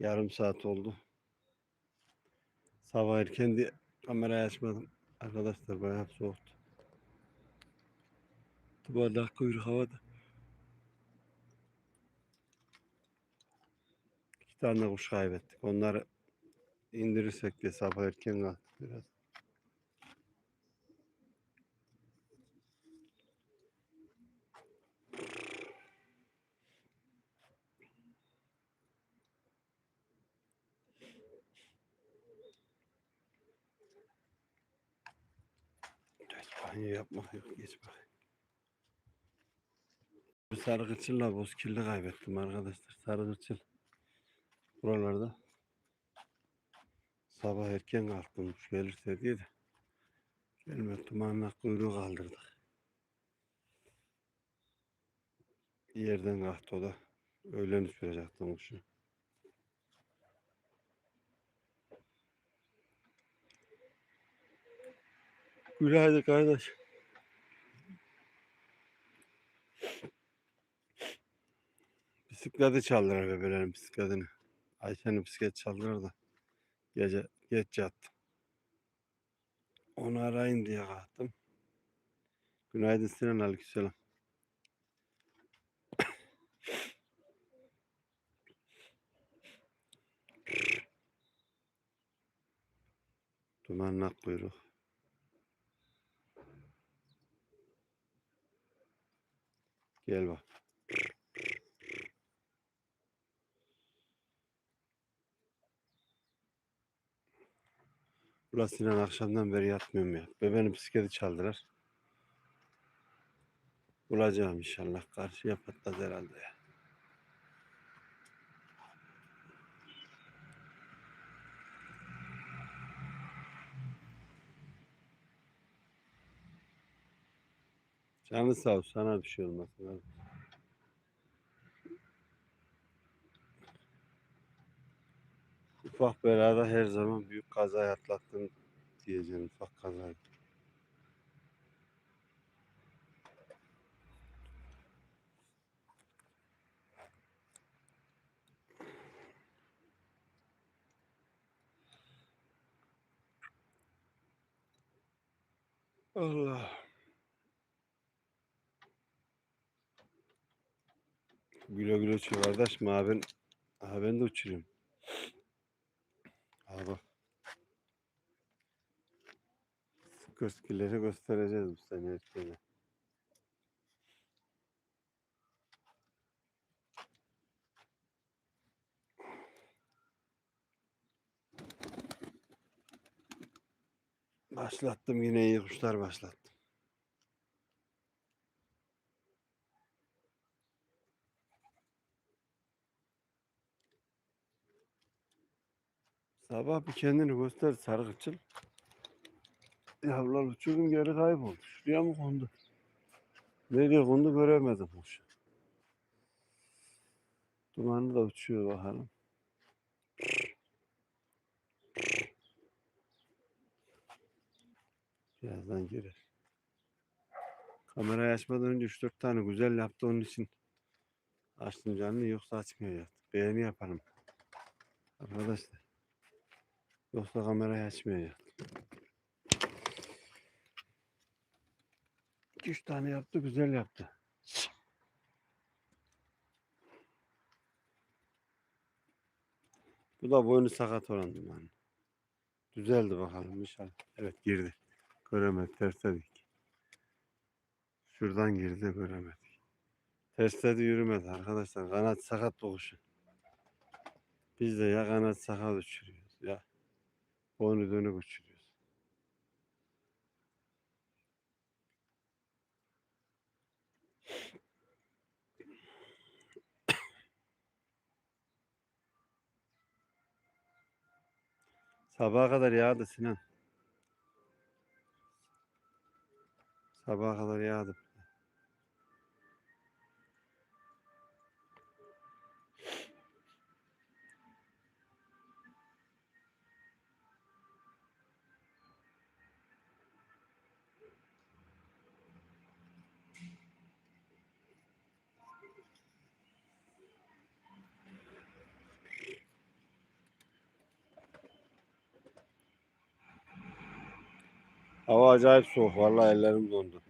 Yarım saat oldu. Sabah erken de kamerayı açmadım. Arkadaşlar bayağı soğuktu. Duvarda kuyruk havada. İki tane kuş kaybettik. Onları indirirsek de sabah erken kalktık biraz. Banyo yapmak yok. Geç bak. Sarı kırçılla bozkirli kaybettim arkadaşlar. Sarı kırçıl. Buralarda. Sabah erken kalktım. Kuş gelirse diye de. Gelme dumanla kuyruğu kaldırdık. Yerden kalktı o da. Öğlen sürecektim kuşu. Günaydın kardeş. Bisikleti çaldılar bebelerin bisikletini. Ayşe'nin bisiklet çaldılar da. Gece geç yattım. Onu arayın diye kalktım. Günaydın Sinan Aleykümselam. Dumanla kuyruk. Gel bak. Ulan Sinan akşamdan beri yatmıyorum ya. Bebeğin bisikleti çaldılar. Bulacağım inşallah. Karşıya patladı herhalde ya. Canı sağ ol. Sana bir şey abi. Ufak belada her zaman büyük kaza atlattım diyeceğim. Ufak kaza. Allah. Güle güle uçuyor kardeş. Ma ben, ha ben de uçuruyorum. Ha bak. Göskileri göstereceğiz bu sene erkene. Başlattım yine iyi kuşlar başlattım. Sabah bir kendini göster sarı kıçıl. Yavrular uçurdum geri kayboldu. Şuraya mı kondu? Nereye kondu göremedim kuş. Dumanı da uçuyor bakalım. Birazdan girer. Kamerayı açmadan önce 3-4 tane güzel yaptı onun için açtım canlı yoksa açmayacaktım. Beğeni yaparım. Arkadaşlar. Yoksa kamerayı açmayacaktım. 2-3 tane yaptı güzel yaptı. Bu da boynu sakat olan duman. Düzeldi bakalım inşallah. Evet girdi. Göremedik tersledik. Şuradan girdi göremedik. Tersledi yürümedi arkadaşlar. Kanat sakat kuşun. Biz de ya kanat sakat uçuruyoruz ya boynu dönük uçuruyoruz. Sabaha kadar yağdı Sinan. Sabaha kadar yağdı. Hava acayip soğuk. Vallahi ellerim dondu.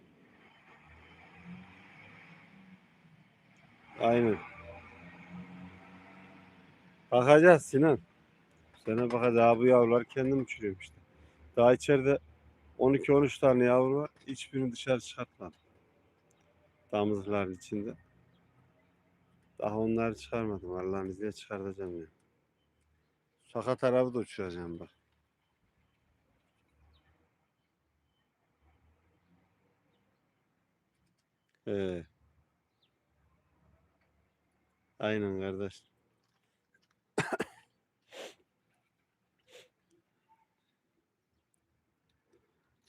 Aynen. Bakacağız Sinan. Sana bakacağız. Bu yavrular kendim uçuruyorum işte. Daha içeride 12-13 tane yavru var. Hiçbirini dışarı çıkartmadım. Damızların içinde. Daha onları çıkarmadım. Allah'ın izniyle çıkartacağım ya. Saka tarafı da uçuracağım bak. Ee, aynen kardeş.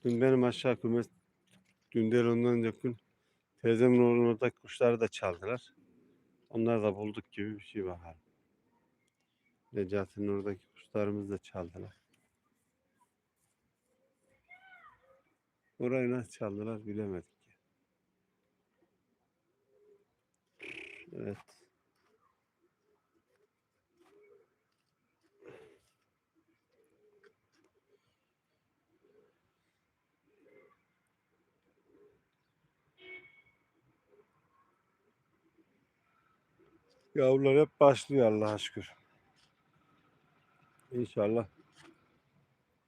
Dün benim aşağı kümes, dün değil ondan önceki gün teyzemin oradaki kuşları da çaldılar. Onları da bulduk gibi bir şey bakalım. Necati'nin oradaki kuşlarımızı da çaldılar. Orayı nasıl çaldılar bilemedik. Evet. Yavrular hep başlıyor Allah'a şükür. İnşallah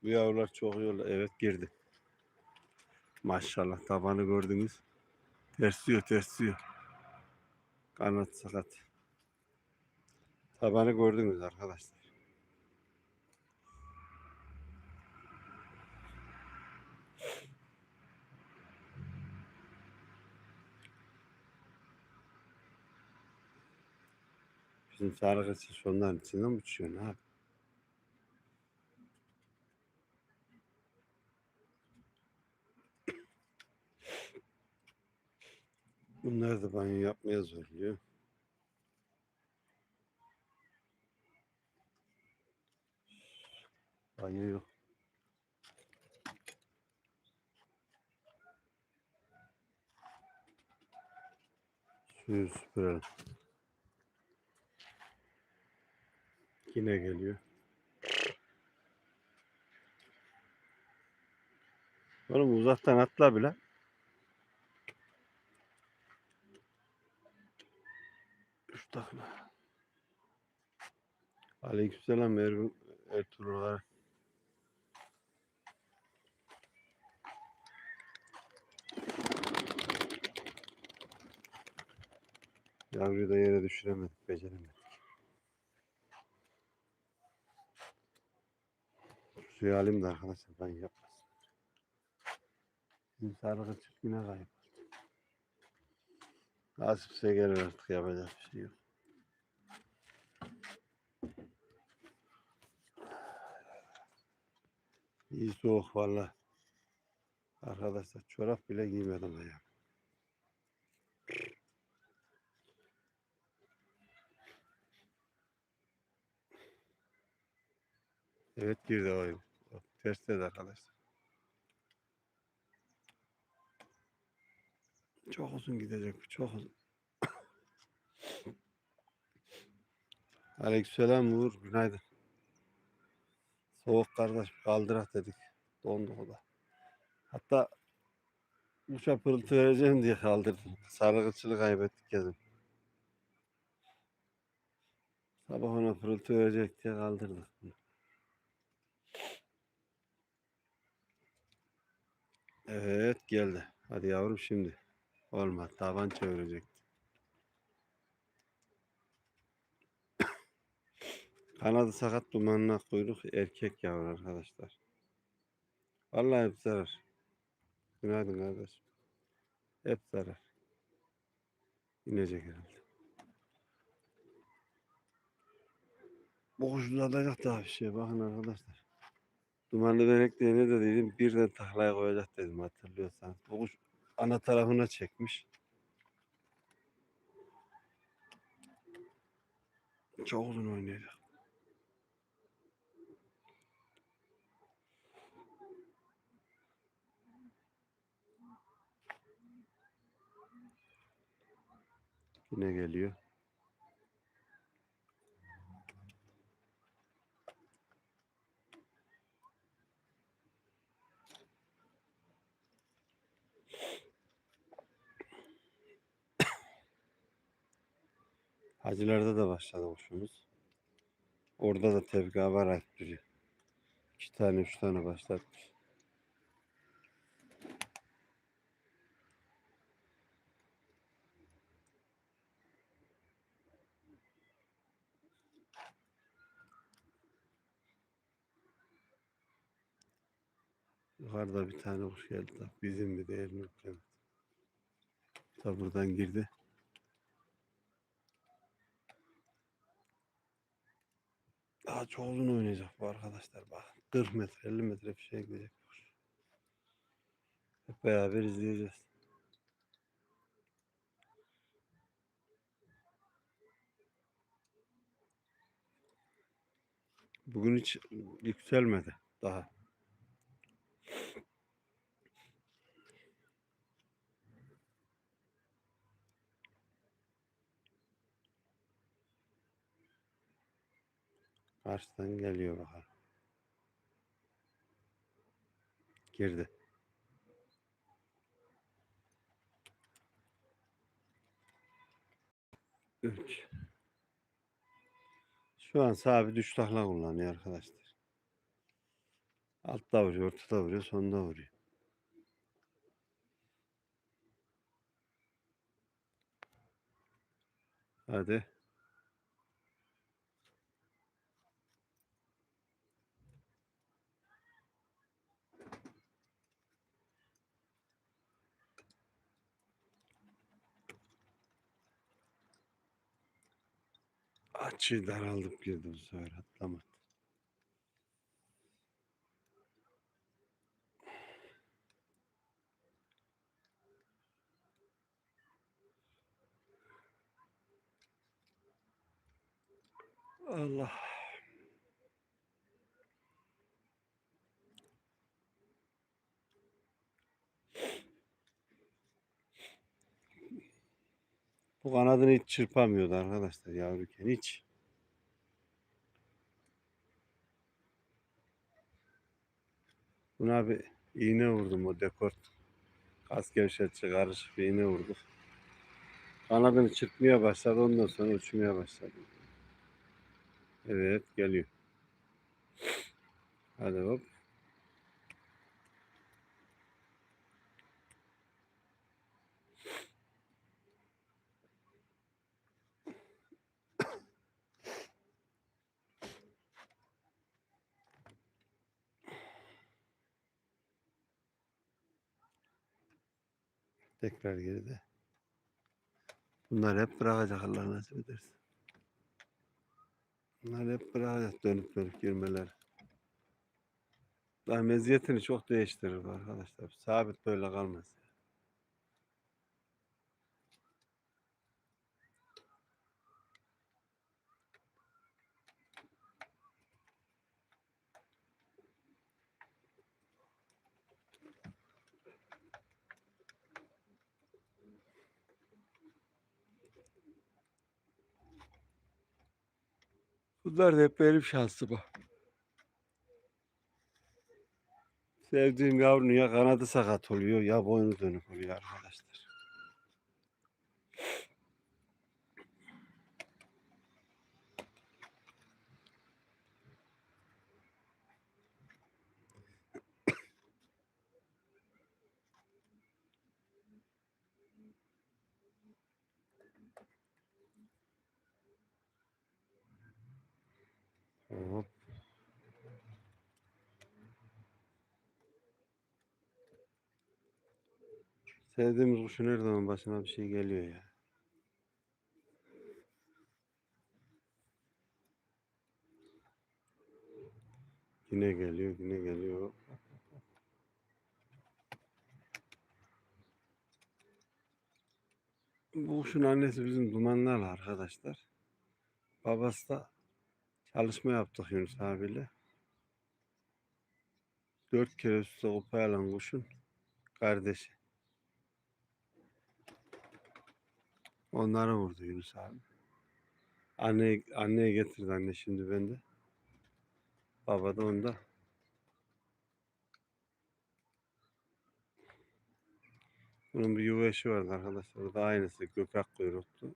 bu yavrular çok iyi olur. Evet girdi. Maşallah tabanı gördünüz. Tersliyor tersliyor. Kanat sakat. Tabanı gördünüz arkadaşlar. Bizim sarı kaçış onların içinden uçuyor ne abi? Bunlar da banyo yapmaya zorluyor. Banyo yok. Suyu süpürelim. Yine geliyor. Oğlum uzaktan atla bile. Üç takla. Aleykümselam Ertuğrul'a. Yavruyu da yere düşüremedik, beceremedik. Suyu alayım da arkadaşlar ben yapmasın. İnsanlık çık yine kayıp. Nasipse gelir artık yapacak bir şey yok. İyi soğuk valla. Arkadaşlar çorap bile giymedim ayağım. Evet girdi oyun. Ters dedi arkadaşlar. Çok uzun gidecek bu çok uzun. Aleykümselam Uğur günaydın. Soğuk kardeş kaldırak dedik. Donduk o da. Hatta uça pırıltı vereceğim diye kaldırdım. Sarıkçılığı kaybettik dedim. Sabah ona pırıltı verecek diye kaldırdık. Evet geldi. Hadi yavrum şimdi. Olmaz. Taban çevirecek. Kanadı sakat dumanına kuyruk erkek yavru arkadaşlar. Vallahi hep zarar. Günaydın kardeşim. Hep zarar. İnecek herhalde. Bu kuş uzatacak daha bir şey. Bakın arkadaşlar. Dumanlı benek diye ne dediydim? Birden taklaya koyacak dedim hatırlıyorsanız. Bu kuş ana tarafına çekmiş. Çok uzun oynayacak. Yine geliyor. Hacılarda da başladı hoşumuz. Orada da tevka var arttırıyor. İki tane üç tane başlatmış. Yukarıda bir tane kuş geldi. Bizim mi değil mi? Evet. Da buradan girdi. Daha çok uzun oynayacak bu arkadaşlar. Bak 40 metre 50 metre bir şey gidecek. Hep beraber izleyeceğiz. Bugün hiç yükselmedi daha. Karşıdan geliyor bakalım. Girdi. Üç. Şu an sabit üç takla kullanıyor arkadaşlar. Altta vuruyor, ortada vuruyor, sonda vuruyor. Hadi. Açıyı daraldık girdi bu sefer atlamadı. Allah. Bu kanadını hiç çırpamıyordu arkadaşlar yavruyken hiç. Buna bir iğne vurdum o dekort. Kas gevşetici karışık bir iğne vurduk. Kanadını çırpmaya başladı ondan sonra uçmaya başladı. Evet geliyor. Hadi hop. Tekrar geride. Bunlar hep bırakacak Allah nasip ederse. Bunlar hep bırakacak dönüp dönüp girmeler. Daha meziyetini çok değiştirir arkadaşlar. Sabit böyle kalmaz. Bunlar da hep benim şansıma. Sevdiğim yavrunun ya kanadı sakat oluyor ya boynu dönük oluyor arkadaşlar. Sevdiğimiz kuşun her zaman başına bir şey geliyor ya. Yine geliyor, yine geliyor. Bu kuşun annesi bizim dumanlarla arkadaşlar. Babası da çalışma yaptık Yunus abiyle. Dört kere üstte kupaya alan kuşun kardeşi. Onları vurdu Yunus abi. Anne, anneye getirdi anne şimdi bende. Baba da onda. Bunun bir yuva eşi vardı arkadaşlar. O da aynısı gökak kuyruktu.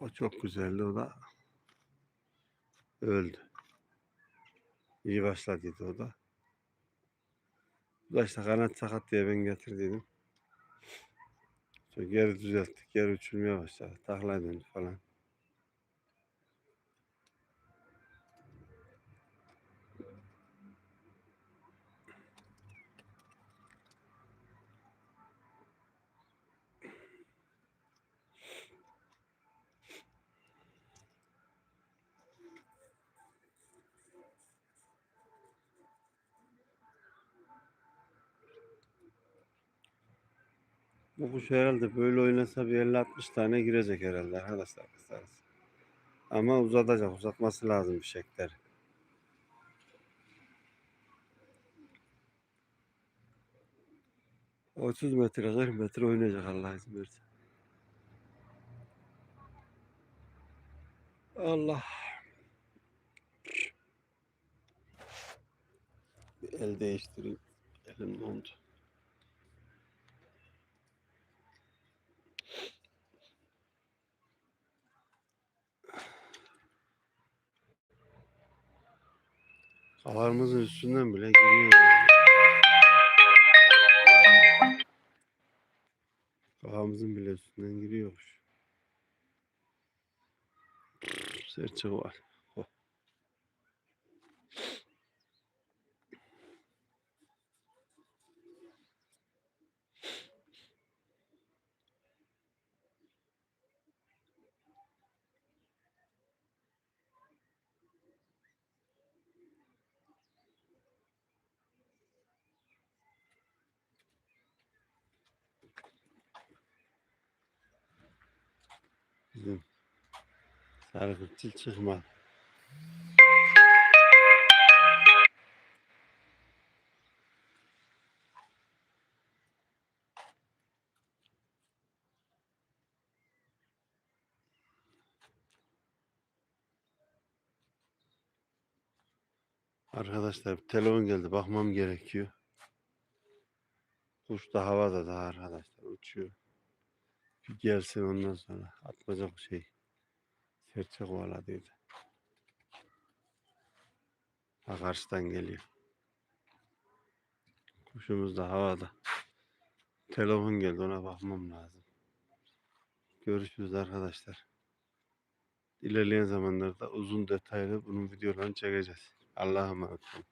O çok güzeldi o da öldü. İyi başladıydı o da. Bu da işte kanat sakat diye ben getirdiydim. Sonra geri düzelttik. Geri uçurmaya başladı. Takla döndü falan. Bu kuş herhalde böyle oynasa bir 50-60 tane girecek herhalde arkadaşlar. kısacası. Ama uzatacak. Uzatması lazım bir şekilleri. O 30 metre 40 metre oynayacak Allah izin verirse. Allah. Bir el değiştireyim. Elim dondu. Kavarımızın üstünden bile giriyor. Kafamızın bile üstünden giriyormuş. Serçe var. Bizim sarı kırçıl çıkmadı. Arkadaşlar telefon geldi. Bakmam gerekiyor. Kuş da havada da arkadaşlar uçuyor. Bir gelsin ondan sonra atmaca şey. Serçe kovaladıydı. Ha karşıdan geliyor. Kuşumuz da havada. Telefon geldi ona bakmam lazım. Görüşürüz arkadaşlar. İlerleyen zamanlarda uzun detaylı bunun videolarını çekeceğiz. Allah'a emanet olun.